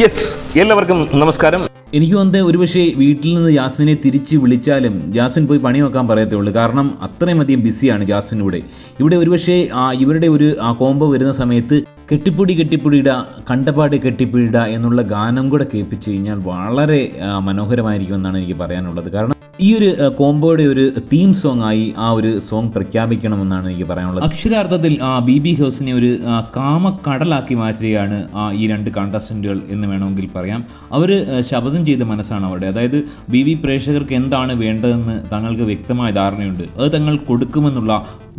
Yes എല്ലാവർക്കും നമസ്കാരം. എനിക്ക് തോന്നുന്നത് ഒരുപക്ഷെ വീട്ടിൽ നിന്ന് ജാസ്മിനെ തിരിച്ച് വിളിച്ചാലും ജാസ്മിൻ പോയി പണി നോക്കാൻ പറയത്തേ ഉള്ളൂ കാരണം അത്രയും അധികം ബിസിയാണ് ജാസ്മിൻ ഇവിടെ. ഇവിടെ ഒരുപക്ഷെ ആ, ഇവരുടെ ഒരു ആ കോംബോ വരുന്ന സമയത്ത് കെട്ടിപ്പൊടി കെട്ടിപ്പൊടിയിട കണ്ടപാട് കെട്ടിപ്പിടിട എന്നുള്ള ഗാനം കൂടെ കേൾപ്പിച്ചു കഴിഞ്ഞാൽ വളരെ മനോഹരമായിരിക്കും മനോഹരമായിരിക്കുമെന്നാണ് എനിക്ക് പറയാനുള്ളത്. കാരണം ഈ ഒരു കോംബോയുടെ ഒരു തീം സോങ് ആയി ആ ഒരു സോങ് പ്രഖ്യാപിക്കണമെന്നാണ് എനിക്ക് പറയാനുള്ളത്. അക്ഷരാർത്ഥത്തിൽ ആ ബി ബി ഹൗസിനെ ഒരു കാമ കാമക്കടലാക്കി മാറ്റുകയാണ് ഈ രണ്ട് കണ്ടസ്റ്റന്റുകൾ എന്ന് വേണമെങ്കിൽ പറയാം. അവർ ശപഥം ചെയ്ത മനസ്സാണ് അവരുടെ. അതായത് ബി വി പ്രേക്ഷകർക്ക് എന്താണ് വേണ്ടതെന്ന് തങ്ങൾക്ക് വ്യക്തമായ ധാരണയുണ്ട്. അത് തങ്ങൾ കൊടുക്കുമെന്നുള്ള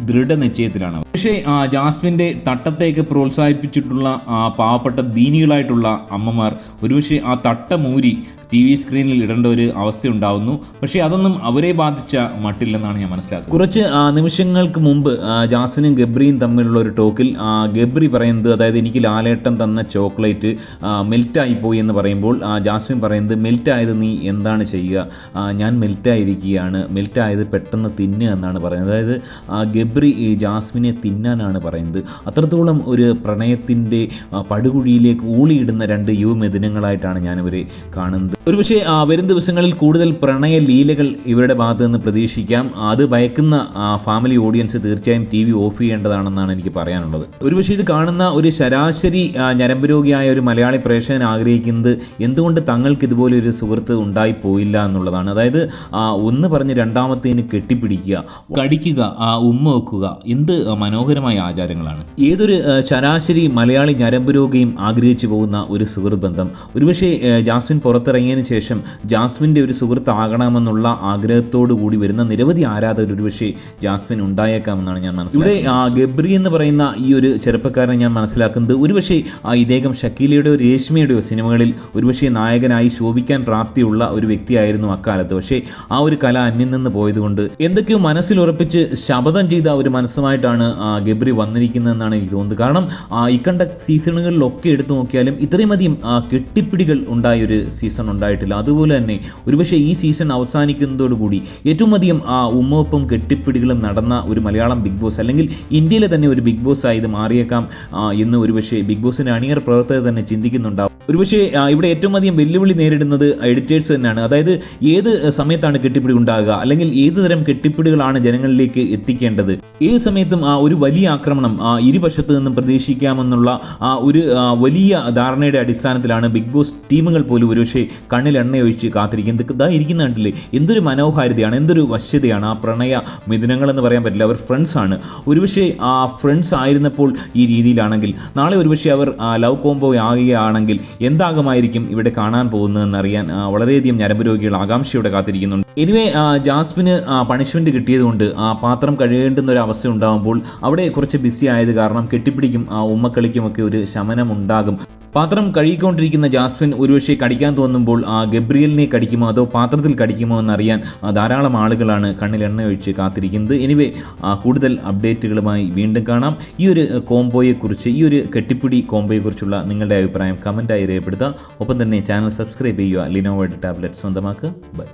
ദൃഢനിശ്ചയത്തിലാണ് പക്ഷേ ആ, ജാസ്മിന്റെ തട്ടത്തേക്ക് പ്രോത്സാഹിപ്പിച്ചിട്ടുള്ള ആ, പാവപ്പെട്ട ദീനികളായിട്ടുള്ള അമ്മമാർ ഒരുപക്ഷെ ആ തട്ടമൂരി ടി വി സ്ക്രീനിൽ ഇടേണ്ട ഒരു അവസ്ഥയുണ്ടാവുന്നു. പക്ഷേ അതൊന്നും അവരെ ബാധിച്ച മട്ടില്ലെന്നാണ് ഞാൻ മനസ്സിലാക്കുന്നത്. കുറച്ച് നിമിഷങ്ങൾക്ക് മുമ്പ് ജാസ്മിനും ഗബ്രിയും തമ്മിലുള്ള ഒരു ടോക്കിൽ ഗബ്രി പറയുന്നത് അതായത് എനിക്ക് ലാലേട്ടൻ തന്ന ചോക്ലേറ്റ് മെൽറ്റായി പോയി എന്ന് പറയുമ്പോൾ ജാസ്മിൻ പറയുന്നത് മെൽറ്റായത് നീ എന്താണ് ചെയ്യുക? ഞാൻ മെൽറ്റായിരിക്കുകയാണ്. മെൽറ്റായത് പെട്ടെന്ന് തിന്നുക എന്നാണ് പറയുന്നത്. അതായത് ഗബ്രി ഈ ജാസ്മിനെ തിന്നാനാണ് പറയുന്നത്. അത്രത്തോളം ഒരു പ്രണയത്തിന്റെ പടുകുഴിയിലേക്ക് ഊളിയിടുന്ന രണ്ട് യുവമിഥുനങ്ങളായിട്ടാണ് ഞാനിവരെ കാണുന്നത്. ഒരുപക്ഷെ വരും ദിവസങ്ങളിൽ കൂടുതൽ പ്രണയ ലീലകൾ ഇവരുടെ ഭാഗത്ത് നിന്ന് പ്രതീക്ഷിക്കാം. അത് ഭയക്കുന്ന ഫാമിലി ഓഡിയൻസ് തീർച്ചയായും ടി വി ഓഫ് ചെയ്യേണ്ടതാണെന്നാണ് എനിക്ക് പറയാനുള്ളത്. ഒരുപക്ഷെ ഇത് കാണുന്ന ഒരു ശരാശരി ഞരമ്പ് രോഗിയായ ഒരു മലയാളി പ്രേക്ഷകൻ ആഗ്രഹിക്കുന്നത് എന്തുകൊണ്ട് തങ്ങൾക്ക് ഇതുപോലെ ഒരു സുഹൃത്ത് ഉണ്ടായിപ്പോയില്ല എന്നുള്ളതാണ്. അതായത് ഒന്ന് പറഞ്ഞ് രണ്ടാമത്തേന് കെട്ടിപ്പിടിക്കുക കടിക്കുക ഉമ്മ വെക്കുക എന്ത് മനോഹരമായ ആചാരങ്ങളാണ്. ഏതൊരു ശരാശരി മലയാളി ഞരമ്പ് രോഗിയും ആഗ്രഹിച്ചു പോകുന്ന ഒരു സുഹൃത്ത് ബന്ധം. ഒരുപക്ഷെ ജാസ്മിൻ പുറത്തിറങ്ങിയതിന് ശേഷം ജാസ്മിന്റെ ഒരു സുഹൃത്ത് ആകണമെന്നുള്ള ആഗ്രഹത്തോടു കൂടി വരുന്ന നിരവധി ആരാധകർ ഒരുപക്ഷെ ജാസ്മിൻ ഉണ്ടായേക്കാമെന്നാണ് ഞാൻ മനസ്സിലാക്കുന്നത്. ഇവിടെ ഗബ്രി എന്ന് പറയുന്ന ഈ ഒരു ചെറുപ്പക്കാരനെ ഞാൻ മനസ്സിലാക്കുന്നത് ഒരുപക്ഷെ ഇദ്ദേഹം ഷക്കീലയുടെയോ രേഷ്മയുടെയോ സിനിമകളിൽ ഒരുപക്ഷെ നായകനായി ശോഭിക്കാൻ പ്രാപ്തിയുള്ള ഒരു വ്യക്തിയായിരുന്നു അക്കാലത്ത്. പക്ഷേ ആ ഒരു കല അന്യം നിന്ന് പോയതുകൊണ്ട് എന്തൊക്കെയോ മനസ്സിലുറപ്പിച്ച് ശപഥം ചെയ്ത ഒരു മനസ്സുമായിട്ടാണ് ഗബ്രി വന്നിരിക്കുന്നതെന്നാണ് എനിക്ക് തോന്നുന്നത്. കാരണം ഇക്കണ്ട സീസണുകളിലൊക്കെ എടുത്തു നോക്കിയാലും ഇത്രയും അധികം കെട്ടിപ്പിടികൾ ഉണ്ടായ ഒരു സീസൺ ഉണ്ടായിട്ടില്ല. അതുപോലെ തന്നെ ഒരുപക്ഷെ ഈ സീസൺ അവസാനിക്കുന്നതോടുകൂടി ഏറ്റവും അധികം ആ ഉമ്മൊപ്പം കെട്ടിപ്പിടികളും നടന്ന ഒരു മലയാളം ബിഗ് ബോസ് അല്ലെങ്കിൽ ഇന്ത്യയിലെ തന്നെ ഒരു ബിഗ് ബോസ് ആയി ഇത് മാറിയേക്കാം എന്ന് ഒരുപക്ഷെ ബിഗ് ബോസിന്റെ അണിയർ പ്രവർത്തകർ തന്നെ ചിന്തിക്കുന്നുണ്ടാവും. ഒരുപക്ഷെ ഇവിടെ ഏറ്റവും അധികം വെല്ലുവിളി നേരിടുന്നത് എഡിറ്റേഴ്സ് തന്നെയാണ്. അതായത് ഏത് സമയത്താണ് കെട്ടിപ്പിടി ഉണ്ടാകുക? അല്ലെങ്കിൽ ഏത് തരം കെട്ടിപ്പിടികളാണ് ജനങ്ങളിലേക്ക് എത്തിക്കേണ്ടത്? ഏത് സമയത്തും ആ ഒരു വലിയ ആക്രമണം ആ ഇരുപക്ഷത്തു നിന്നും പ്രതീക്ഷിക്കാമെന്നുള്ള ആ ഒരു വലിയ ധാരണയുടെ അടിസ്ഥാനത്തിലാണ് ബിഗ് ബോസ് ടീമുകൾ പോലും ഒരുപക്ഷെ കണ്ണിൽ എണ്ണയൊഴിച്ച് കാത്തിരിക്കുന്നത്. ഇതാ ഇരിക്കുന്ന കണ്ടില്ലേ? എന്തൊരു മനോഹാരിതയാണ് എന്തൊരു വശ്യതയാണ്. ആ പ്രണയ മിഥുനങ്ങൾ എന്ന് പറയാൻ പറ്റില്ല. അവർ ഫ്രണ്ട്സ് ആണ്. ഒരുപക്ഷെ ആ ഫ്രണ്ട്സ് ആയിരുന്നപ്പോൾ ഈ രീതിയിലാണെങ്കിൽ നാളെ ഒരുപക്ഷെ അവർ ലവ് കോംബോ ആകുകയാണെങ്കിൽ എന്താകുമായിരിക്കും ഇവിടെ കാണാൻ പോകുന്നതെന്നറിയാൻ ആ, വളരെയധികം ഞരമ്പ് രോഗികൾ ആകാംക്ഷയോടെ കാത്തിരിക്കുന്നുണ്ട്. എനിവേ ജാസ്മിന് പണിഷ്മെന്റ് കിട്ടിയതുകൊണ്ട് ആ പാത്രം കഴുകേണ്ടുന്ന ഒരു അവസ്ഥ ഉണ്ടാകുമ്പോൾ അവിടെ കുറച്ച് ബിസി ആയത് കാരണം കെട്ടിപ്പിടിക്കും ആ ഉമ്മക്കളിക്കുമൊക്കെ ഒരു ശമനം ഉണ്ടാകും പാത്രം കഴുകിക്കൊണ്ടിരിക്കുന്ന ജാസ്മിൻ ഒരുപക്ഷെ കടിക്കാൻ തോന്നുമ്പോൾ ആ ഗബ്രിയലിനെ കടിക്കുമോ അതോ പാത്രത്തിൽ കടിക്കുമോ എന്നറിയാൻ ധാരാളം ആളുകളാണ് കണ്ണിൽ എണ്ണ ഒഴിച്ച് കാത്തിരിക്കുന്നത്. എനിവേ കൂടുതൽ അപ്ഡേറ്റുകളുമായി വീണ്ടും കാണാം. ഈ ഒരു കോംബോയെക്കുറിച്ച് ഈ ഒരു കെട്ടിപ്പിടി കോംബോയെക്കുറിച്ചുള്ള നിങ്ങളുടെ അഭിപ്രായം കമന്റായി രേഖപ്പെടുത്തുക. ഒപ്പം തന്നെ ചാനൽ സബ്സ്ക്രൈബ് ചെയ്യുക ലിനോവയുടെ ടാബ്ലറ്റ് സ്വന്തമാക്കുക ബൈ.